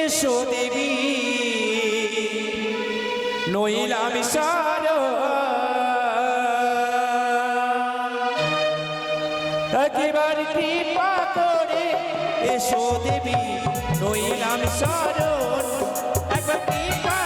এসো দেবী। নইলাম সার একবার কৃপা করে এসো দেবী। নইলাম সার একবার কৃপা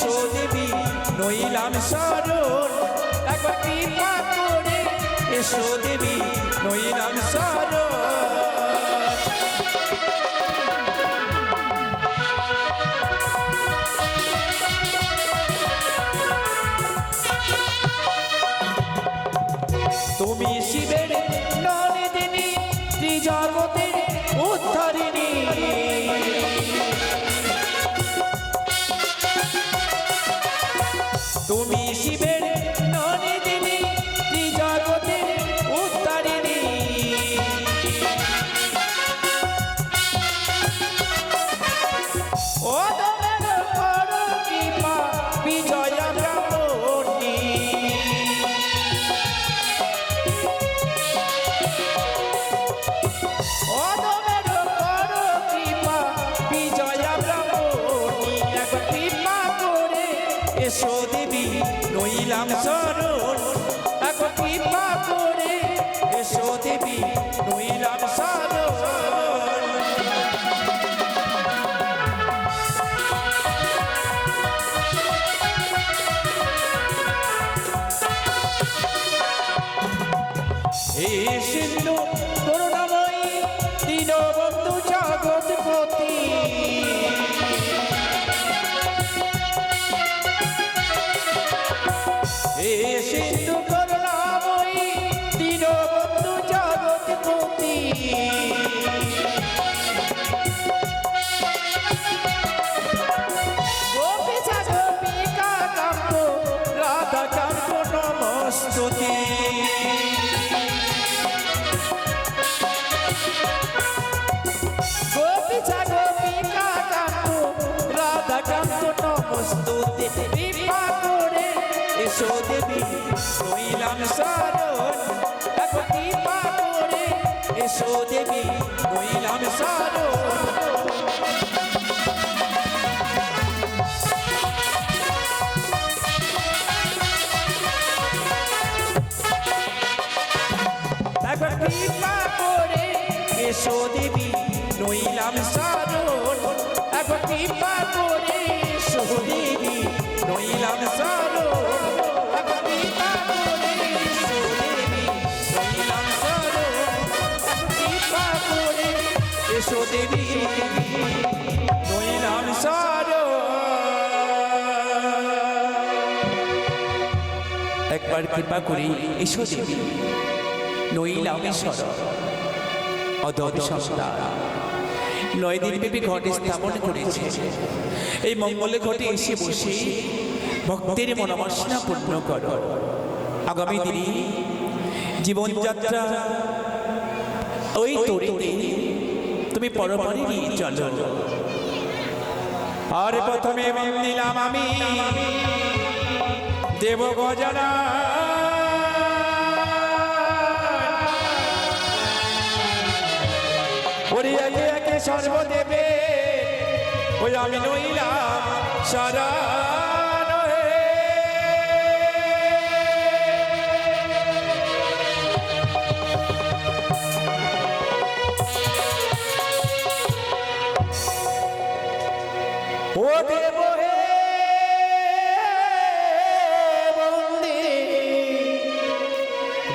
এসো দেবী নইলাম সরণ একবার কৃপা করে এসো দেবী নইলাম সরণ তুমি শিবের শরণ একবার কৃপা করে এসো দেবী নইলাম শরণ হে সিন্ধু করুণাময়ী দীনবন্ধু জগৎপতি। এসো দেবী নইলাম সারণ কৃপা করে এসো দেবী নইলাম সারণ। কৃপা করে এসো দেবী, নইলাম সারণ একবার কৃপা করে এসো দেবী নইলাম সারণ একবার কৃপা করে, এসো দেবী নইলাম সর। অদব সন্তান নয় দিন ব্যাপী ঘটে স্থাপন করেছে। এই মঙ্গলে ঘটে এসে বসে ভক্তের মনোবাসনা পূর্ণ কর। আগামী দিনে জীবনযাত্রা ওই তরিতে তুমি পরপরে নিয়ে চলো আর প্রথমে নিলাম আমি। দেব গজনা সর্বদেবে। ওই আমি নইলাম সারা।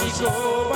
Mexico.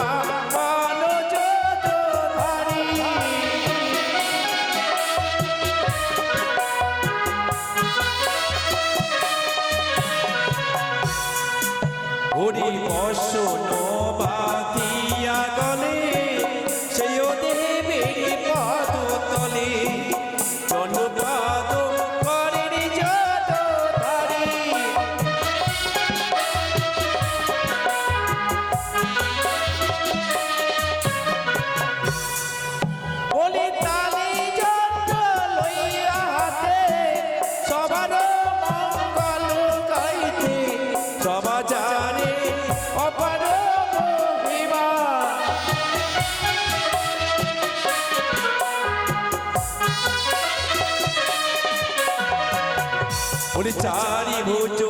বলি চারি ভুজ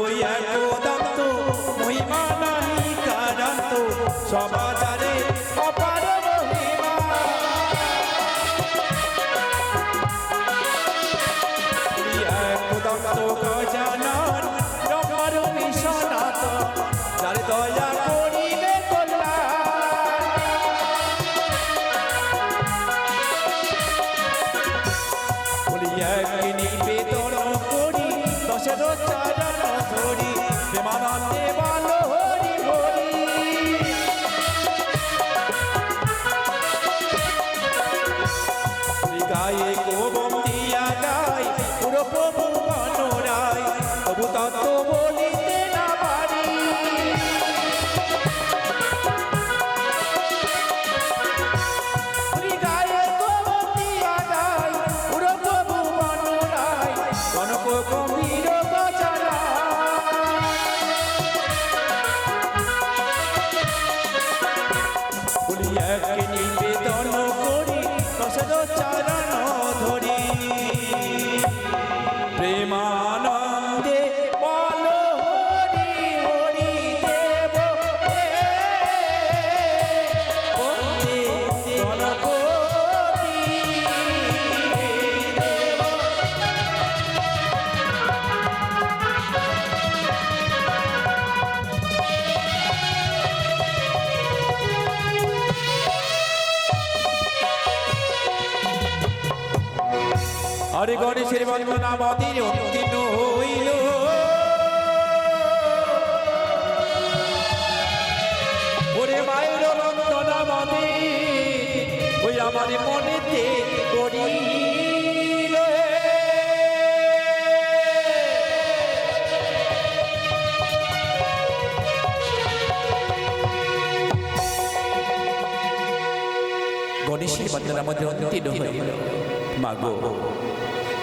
একদন্ত মহিমা নাহি কারান্ত সবা আরে গণেশের বন্দনা মতির অন্তিম হইল। ওরে মায়ের বন্দনা মতি, ওই আমার মনেতে করিল গণেশের বন্দনা মধ্যে অন্তিম হইল। মাগো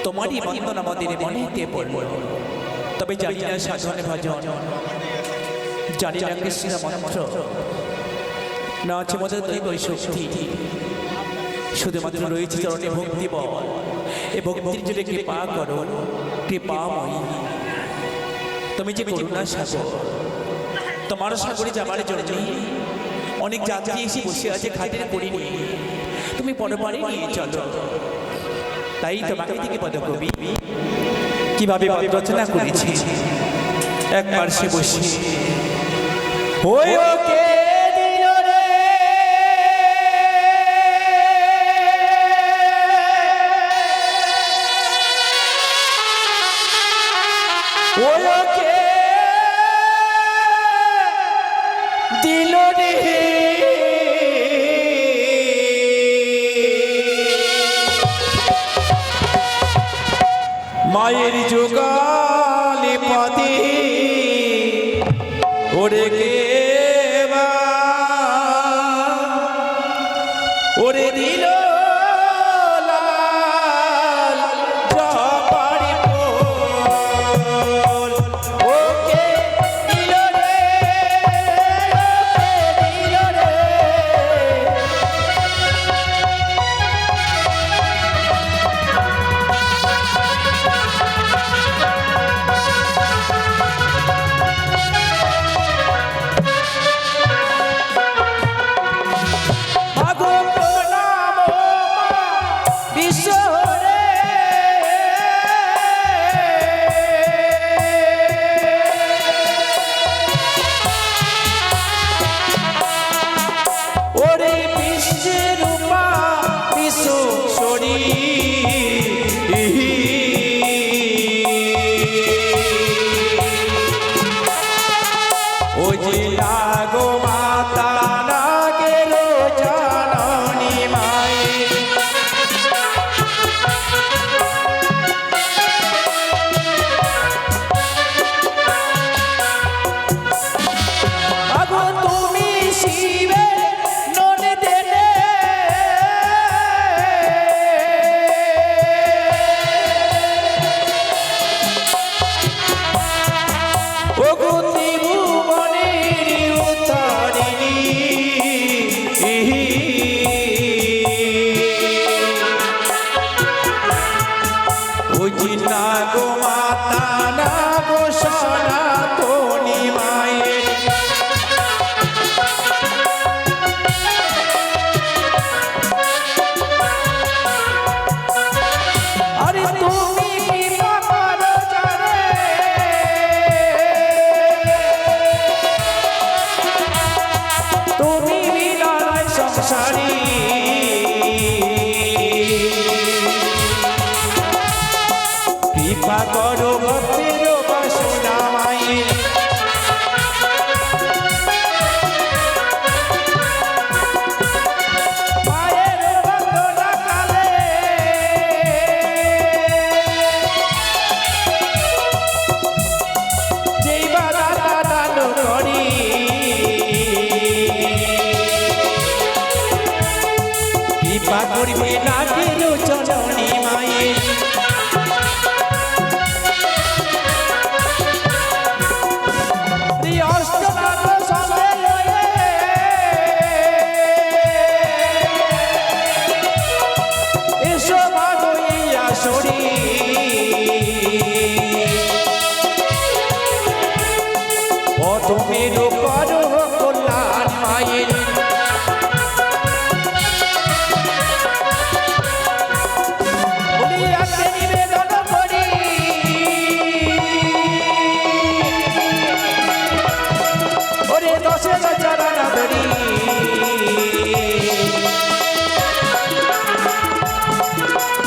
তোমারই বন্ধন আমাদের মনেতে পড়ল। তবে জানি না সাধন ভজন। জানি না কৃষ্ণ মন্ত্র। না আছে মধ্যে দৈব শক্তি। শুধুমাত্র রয়েছে চরণে ভক্তি বল। এ ভক্তির জন্য কৃপা করো, কৃপাময়ী। তুমি যে করুণা সাগর তোমার সাগরে যাবার জন্য অনেক যাত্রী এসে বসে আছে খাটের করিনি তুমি পরপারে নিয়ে চলো। তাই তোমাকে থেকে পদকবি কীভাবে রচনা করেছি? এক পার্শ্বে বসে। ওকে ওকে মায়ের যোগালে পদে ওরে কে ওরে দিল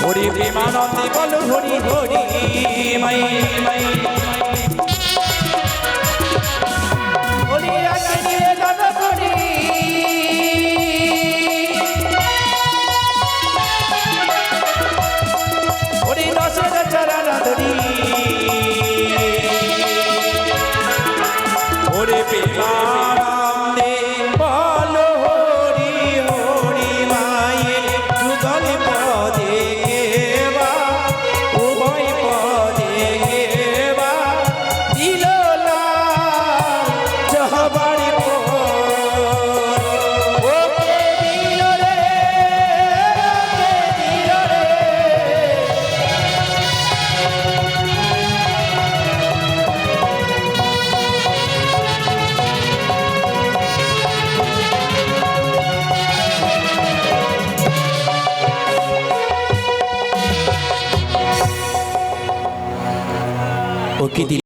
ওরে প্রেমানন্দে বল হরি হরি মাই মাই